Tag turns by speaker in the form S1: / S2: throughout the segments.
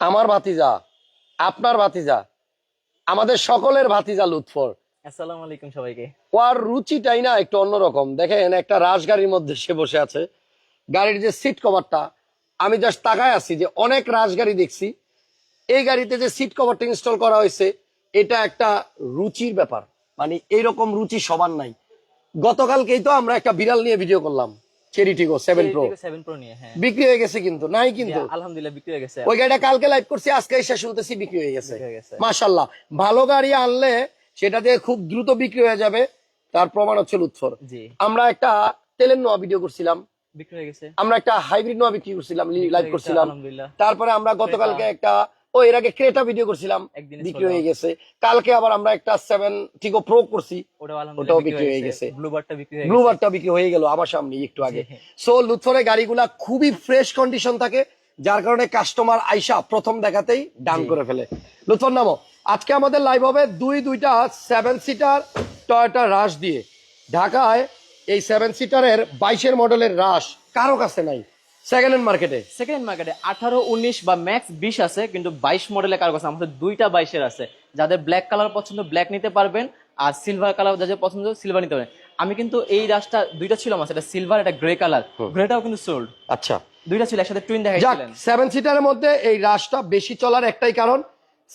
S1: আমার ভাতিজা আপনার ভাতিজা আমাদের সকলের ভাতিজা লুৎফর।
S2: আসসালামু আলাইকুম সবাইকে।
S1: ওর রুচিটাই না একটু অন্যরকম। দেখেন একটা রাজগাড়ির মধ্যে সে বসে আছে। গাড়ির যে সিট কভারটা আমি জাস্ট তাকায় আছি যে অনেক রাজগাড়ি দেখছি। এই গাড়িতে যে সিট কভারটা ইনস্টল করা হয়েছে এটা একটা রুচির ব্যাপার। মানে এইরকম রুচি সবার নাই। গতকালকেই তো আমরা একটা বিড়াল নিয়ে ভিডিও করলাম। চেরিটিগো সেভেন প্রো
S2: সেভেন প্রো নিয়ে হ্যাঁ।
S1: বিক্রি হয়ে গেছে কিন্তু নাই কিন্তু।
S2: আলহামদুলিল্লাহ বিক্রি হয়ে গেছে।
S1: ওই গাড়িটা কালকে লাইভ করছি আজকে এসে শুনতেছি বিক্রি হয়ে গেছে। ভালো গাড়ি আনলে সেটা দিয়ে খুব দ্রুত বিক্রি হয়ে যাবে তার প্রমাণ হচ্ছে লুৎফর। আমরা একটা তেলের নোয়া ভিডিও করছিলাম।
S2: বিক্রি হয়ে গেছে।
S1: আমরা একটা হাইব্রিড নোয়া বিক্রি করছিলাম লাইভ করছিলাম। তারপরে আমরা গতকালকে একটা ও এর আগে ক্রেটা ভিডিও করছিলাম বিক্রি হয়ে গেছে। কালকে আবার আমরা একটা সেভেন টিকো প্রো করছি
S2: ওটাও
S1: বিক্রি হয়ে গেছে।
S2: ব্লু বারটা বিক্রি হয়ে
S1: গেল আমার সামনে একটু আগে। সো লুৎফরের গাড়িগুলা খুবই ফ্রেশ কন্ডিশন থাকে যার কারণে কাস্টমার আইসা প্রথম দেখাতেই ডান করে ফেলে। লুৎফর নামো আজকে আমাদের লাইভ হবে দুই দুইটা সেভেন সিটার টয়টা রাশ দিয়ে। ঢাকায় এই সেভেন সিটারের বাইশের মডেলের রাশ কারও কাছে নাই। সেকেন্ড হ্যান্ড মার্কেটে
S2: সেকেন্ড মার্কেটে আঠারো উনিশ বা ম্যাক্স বিশ আছে কিন্তু বাইশ মডেলের কারও কাছে আমাদের দুইটা বাইশের আছে। যাদের ব্ল্যাক কালার পছন্দ ব্ল্যাক নিতে পারবেন আর সিলভার কালার যাদের পছন্দ সিলভার নিতে পারবেন। আমি কিন্তু এই রাশটা দুইটা ছিল আমার সেটা সিলভার এটা গ্রে কালার গ্রেটাও কিন্তু সোল্ড
S1: আচ্ছা।
S2: দুইটা ছিল একসাথে টুইন দেখাইছিলেন।
S1: সেভেন সিটারের মধ্যে এই রাশটা বেশি চলার একটাই কারণ।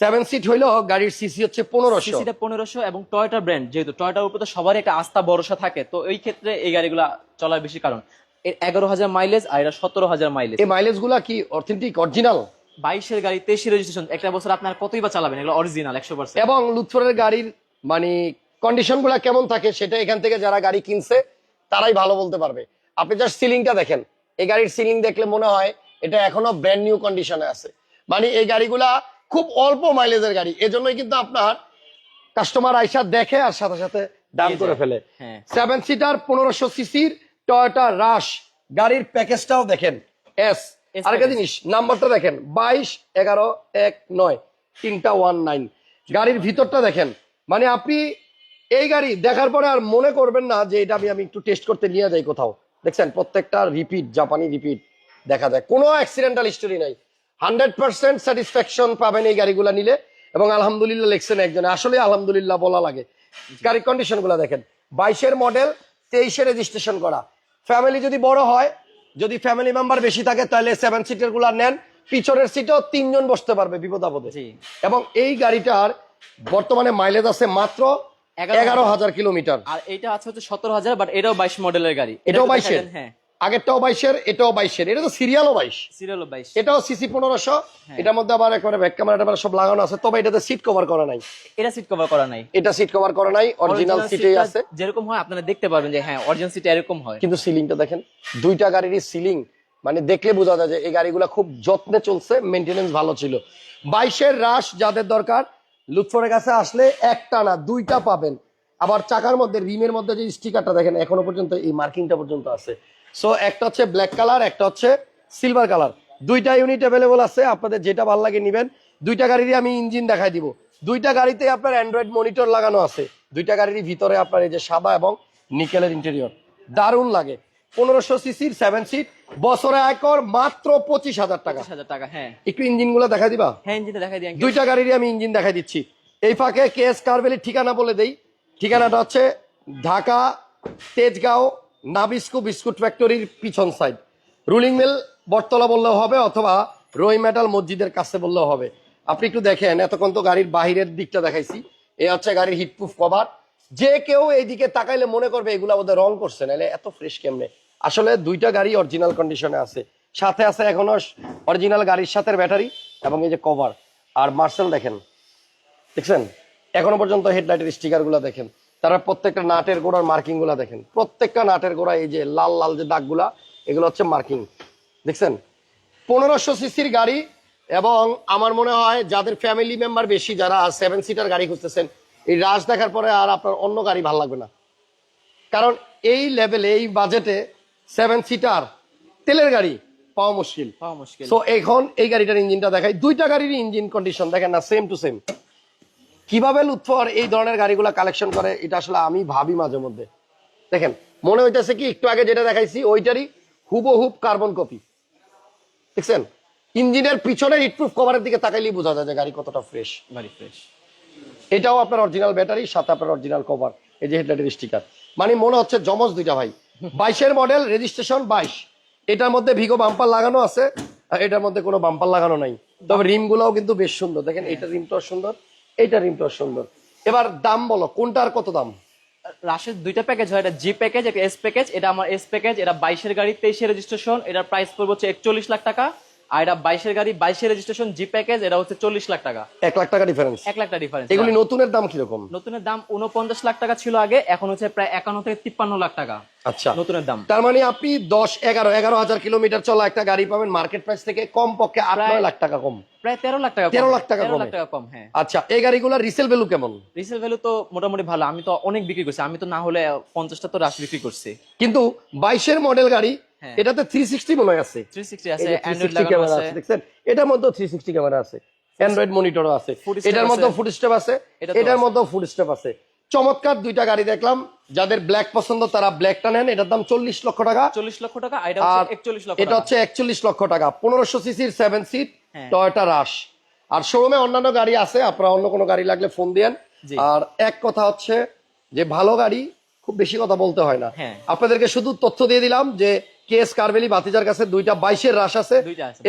S1: সেভেন সিট হইল গাড়ির সিসি হচ্ছে পনেরোশো।
S2: সিসিটা পনেরোশো এবং টয়টা ব্র্যান্ড যেহেতু টয়টার উপর তো সবারই একটা আস্থা ভরসা থাকে তো এই ক্ষেত্রে এই গাড়িগুলো চলার বেশি কারণ। এগারো হাজার মাইলেজ আর এটা সতেরো হাজার মাইলেজ
S1: এই মাইলেজগুলা কি অথেন্টিক অরিজিনাল
S2: বাইশের গাড়ি তেইশে রেজিস্ট্রেশন একটা বছর আপনার কতই বা চালাবেন? এগুলো অরিজিনাল একশো পার্সেন্ট
S1: এবং লুৎফরের গাড়ির মানে কন্ডিশনগুলা কেমন থাকে সেটা এখান থেকে যারা গাড়ি কিনছে তারাই ভালো বলতে পারবে। আপনি জাস্ট সিলিংটা দেখেন। এই গাড়ির সিলিং দেখলে মনে হয় এটা এখনও ব্র্যান্ড নিউ কন্ডিশনে আছে। মানে এই গাড়িগুলা খুব অল্প মাইলেজের গাড়ি। এজন্যই কিন্তু আপনার কাস্টমার আইসা দেখে আর সাথে সাথে দাম করে ফেলে।
S2: হ্যাঁ।
S1: সেভেন সিটার পনেরোশো সিসির টয়টা রাশ গাড়ির প্যাকেজটাও দেখেন। এস। আরেকটা জিনিস নাম্বারটা দেখেন বাইশ এগারো এক নয় তিনটা ওয়ান নাইন। গাড়ির ভিতরটা দেখেন মানে আপনি এই গাড়ি দেখার পরে আর মনে করবেন না যে এটা আমি আমি একটু টেস্ট করতে নিয়ে যাই কোথাও। দেখছেন প্রত্যেকটা রিপিট জাপানি রিপিট দেখা যায়। কোনো অ্যাক্সিডেন্টাল হিস্টোরি নাই। হান্ড্রেড পার্সেন্ট স্যাটিসফ্যাকশন পাবেন এই গাড়িগুলো নিলে এবং আলহামদুলিল্লাহ লিখছেন একজনে। আসলে আলহামদুলিল্লাহ বলা লাগে। গাড়ির কন্ডিশনগুলো দেখেন। বাইশের মডেল তেইশে রেজিস্ট্রেশন করা। ফ্যামিলি যদি বড় হয় যদি ফ্যামিলি মেম্বার বেশি থাকে তাহলে সেভেন সিটেরগুলা নেন। পিছনের সিটেও তিনজন বসতে পারবে বিপদ আপদে। এবং এই গাড়িটার বর্তমানে মাইলেজ আছে মাত্র
S2: এগারো
S1: এগারো হাজার কিলোমিটার।
S2: আর এটা আছে হচ্ছে সতেরো হাজার বাট এটাও বাইশ মডেলের গাড়ি।
S1: এটাও
S2: এটা
S1: বাইশের?
S2: হ্যাঁ।
S1: আগেরটাও বাইশের এটাও বাইশের। এটা তো সিরিয়ালও বাইশ।
S2: সিরিয়ালও বাইশ।
S1: এটাও সিসি পনেরোশো।
S2: হ্যাঁ।
S1: এটার মধ্যে আবার একবারে ব্যাক ক্যামেরা ট্যামেরা সব লাগানো আছে তবে এটাতে সিট কভার করা নাই।
S2: এটা সিট কভার করা নাই।
S1: এটা সিট কভার করা নাই অরিজিনাল সিটেই আছে।
S2: যেরকম হয় আপনারা দেখতে পারবেন যে হ্যাঁ অরিজিনাল সিট এরকম হয়।
S1: কিন্তু সিলিংটা দেখেন দুইটা গাড়িরই সিলিং মানে দেখলে বোঝা যায় যে এই গাড়িগুলো খুব যত্নে চলছে মেনটেনেন্স ভালো ছিল। বাইশের রাশ যাদের দরকার লুৎফরের কাছে আসলে একটা না দুইটা পাবেন। আবার চাকার মধ্যে রিমের মধ্যে যে স্টিকারটা দেখেন এখনও পর্যন্ত এই মার্কিংটা পর্যন্ত আছে। সো একটা হচ্ছে ব্ল্যাক কালার একটা হচ্ছে সিলভার কালার দুইটা ইউনিট অ্যাভেলেবল আছে আপনাদের যেটা ভালো লাগে নিবেন। দুইটা গাড়িরই আমি ইঞ্জিন দেখাই দিব। দুইটা গাড়িতে আপনার অ্যান্ড্রয়েড মনিটর লাগানো আছে। দুইটা গাড়িরই ভিতরে আপনার এই যে সাদা এবং নিকেলের ইন্টেরিয়র দারুণ লাগে। পনেরোশো সিসির সেভেন সিট বছরে আয়কর মাত্র পঁচিশ হাজার টাকা।
S2: হাজার টাকা হ্যাঁ।
S1: একটু ইঞ্জিনগুলো দেখা দিবা?
S2: হ্যাঁ ইঞ্জিনটা দেখাই দিই
S1: দুইটা গাড়িরই আমি ইঞ্জিন দেখাই দিচ্ছি। এই ফাঁকে কে এস কারবেলির ঠিকানা বলে দেই। ঠিকানাটা হচ্ছে ঢাকা, তেজগাঁও, নাবিস্কু বিস্কুট ফ্যাক্টরির পিছন সাইড রুলিং মিল বটতলা বললেও হবে অথবা রই মেটাল মসজিদের কাছে বললেও হবে। আপনি একটু দেখেন, এতক্ষণ তো গাড়ির বাহিরের দিকটা দেখাইছি। এ হচ্ছে গাড়ির হিটপ্রুফ কভার যে কেউ এইদিকে তাকাইলে মনে করবে এগুলা বোধহয় রং করছে নাহলে এত ফ্রেশ কেমনে? আসলে দুইটা গাড়ি অরিজিনাল কন্ডিশনে আছে। সাথে আছে এখনও অরিজিনাল গাড়ির সাথে ব্যাটারি এবং এই যে কভার আর মার্সেল দেখেন, দেখছেন? এখনও পর্যন্ত হেডলাইটের স্টিকারগুলা দেখেন। তারা প্রত্যেকটা নাটের গোড়ার মার্কিংগুলা দেখেন। প্রত্যেকটা নাটের গোড়া এই যে লাল লাল যে দাগগুলা এগুলো হচ্ছে মার্কিং দেখছেন? পনেরোশো সিসির গাড়ি এবং আমার মনে হয় যাদের ফ্যামিলি মেম্বার বেশি যারা সেভেন সিটার গাড়ি খুঁজতেছেন এই রাশ দেখার পরে আর আপনার অন্য গাড়ি ভালো লাগবে না। কারণ এই লেভেলে এই বাজেটে সেভেন সিটার তেলের গাড়ি পাওয়া মুশকিল।
S2: পাওয়া মুশকিল।
S1: সো এখন এই গাড়িটার ইঞ্জিনটা দেখাই। দুইটা গাড়ির ইঞ্জিন কন্ডিশন দেখেন না সেম টু সেম কীভাবে লুৎফর এই ধরনের গাড়িগুলো কালেকশন করে এটা আসলে আমি ভাবি মাঝে মধ্যে। দেখেন মনে হইতেছে কি একটু আগে যেটা দেখাইছি ওইটারই হুবহুব কার্বন কপি দেখছেন? ইঞ্জিনের পিছনে হিটপ্রুফ কভারের দিকে তাকাইলেই বোঝা যায় যে গাড়ি কতটা ফ্রেশ
S2: ভারি ফ্রেশ
S1: এটাও আপনার অরিজিনাল ব্যাটারি সাথে আপনার অরিজিনাল কভার এই যে হেডলাইটের স্টিকার মানে মনে হচ্ছে জমজ দুইটা ভাই। বাইশের মডেল রেজিস্ট্রেশন বাইশ। এটার মধ্যে ভিগো বাম্পার লাগানো আছে আর এটার মধ্যে কোনো বাম্পার লাগানো নাই। তবে রিম গুলাও কিন্তু বেশ সুন্দর। দেখেন এটা রিমটাও সুন্দর। এইটা রিমটাও সুন্দর এবার দাম বলো, কোনটার কত দাম?
S2: রাশের দুইটা প্যাকেজ হয়, এটা জি প্যাকেজ একটা এস প্যাকেজ এটা আমার এস প্যাকেজ এটা বাইশের গাড়ি, তেইশের রেজিস্ট্রেশন এটার প্রাইস পড়বে হচ্ছে একচল্লিশ লাখ টাকা। আর এটা বাইশের গাড়ি বাইশের রেজিস্ট্রেশন জি প্যাকেজ এটা হচ্ছে চল্লিশ লাখ টাকা।
S1: এক লাখ টাকা ডিফারেন্স
S2: এক লাখ টাকা ডিফারেন্স
S1: এগুলি নতুনের দাম কীরকম?
S2: নতুনের দাম উনপঞ্চাশ লাখ টাকা ছিল আগে এখন হচ্ছে প্রায় একান্ন থেকে তিপ্পান্ন লাখ টাকা।
S1: আচ্ছা।
S2: নতুনের দাম।
S1: তার মানে আপনি দশ এগারো এগারো হাজার কিলোমিটার চলা একটা গাড়ি পাবেন মার্কেট প্রাইস থেকে কম পক্ষে আট নয় লাখ টাকা কম।
S2: প্রায় তেরো লাখ টাকা কম।
S1: 13 লাখ টাকা
S2: তেরো লাখ টাকা কম হ্যাঁ।
S1: আচ্ছা এই গাড়িগুলোর রিসেল ভ্যালু কেমন?
S2: রিসেল ভ্যালু তো মোটামুটি ভালো আমি তো অনেক বিক্রি করছি আমি তো না হলে পঞ্চাশটা তো রাশ বিক্রি করছি।
S1: কিন্তু বাইশের মডেল গাড়ি
S2: হ্যাঁ।
S1: এটাতে থ্রি সিক্সটি মনে হয় আছে।
S2: থ্রি সিক্সটি
S1: এই
S2: আছে
S1: যে
S2: অ্যান্ড্রয়েড
S1: 360
S2: লাগানো আছে।
S1: দেখছেন? এটার মধ্যে থ্রি সিক্সটি ক্যামেরা আছে। অ্যান্ড্রয়েড মনিটরও আছে। এটার মধ্যে স্টেপ আছে। এটার মধ্যে স্টেপ আছে। চমৎকার দুইটা গাড়ি দেখলাম। যাদের ব্ল্যাক পছন্দ তারা ব্ল্যাকটা নেন। এটার দাম চল্লিশ লক্ষ টাকা।
S2: চল্লিশ লক্ষ টাকা আর হচ্ছে একচল্লিশ লক্ষ
S1: এটা হচ্ছে একচল্লিশ লক্ষ টাকা। পনেরোশো সিসির সেভেন সিট
S2: হ্যাঁ।
S1: টয়টা রাশ আর শোরুমে অন্যান্য গাড়ি আছে। আপনারা অন্য কোনো গাড়ি লাগলে ফোন দিয়েন।
S2: জি।
S1: আর এক কথা হচ্ছে যে ভালো গাড়ি খুব বেশি কথা বলতে হয় না।
S2: হ্যাঁ।
S1: আপনাদেরকে শুধু তথ্য দিয়ে দিলাম যে কেএস কারবেলি বাতিজার কাছে দুইটা বাইশের রাশ আছে।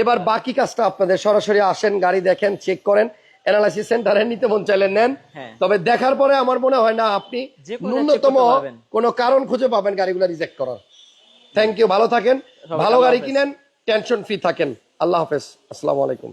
S1: এবার বাকি কাজটা আপনাদের সরাসরি আসেন গাড়ি দেখেন চেক করেন অ্যানালাইসিস সেন্টারে নিতে মন চাইলে নেন।
S2: হ্যাঁ।
S1: তবে দেখার পরে আমার মনে হয় না আপনি ন্যূনতম কোনো কারণ খুঁজে পাবেন গাড়িগুলো রিজেক্ট করার। থ্যাংক ইউ ভালো থাকেন। ভালো গাড়ি। কিনেন টেনশন ফ্রি থাকেন। আল্লাহ হাফেজ। আসসালামু আলাইকুম।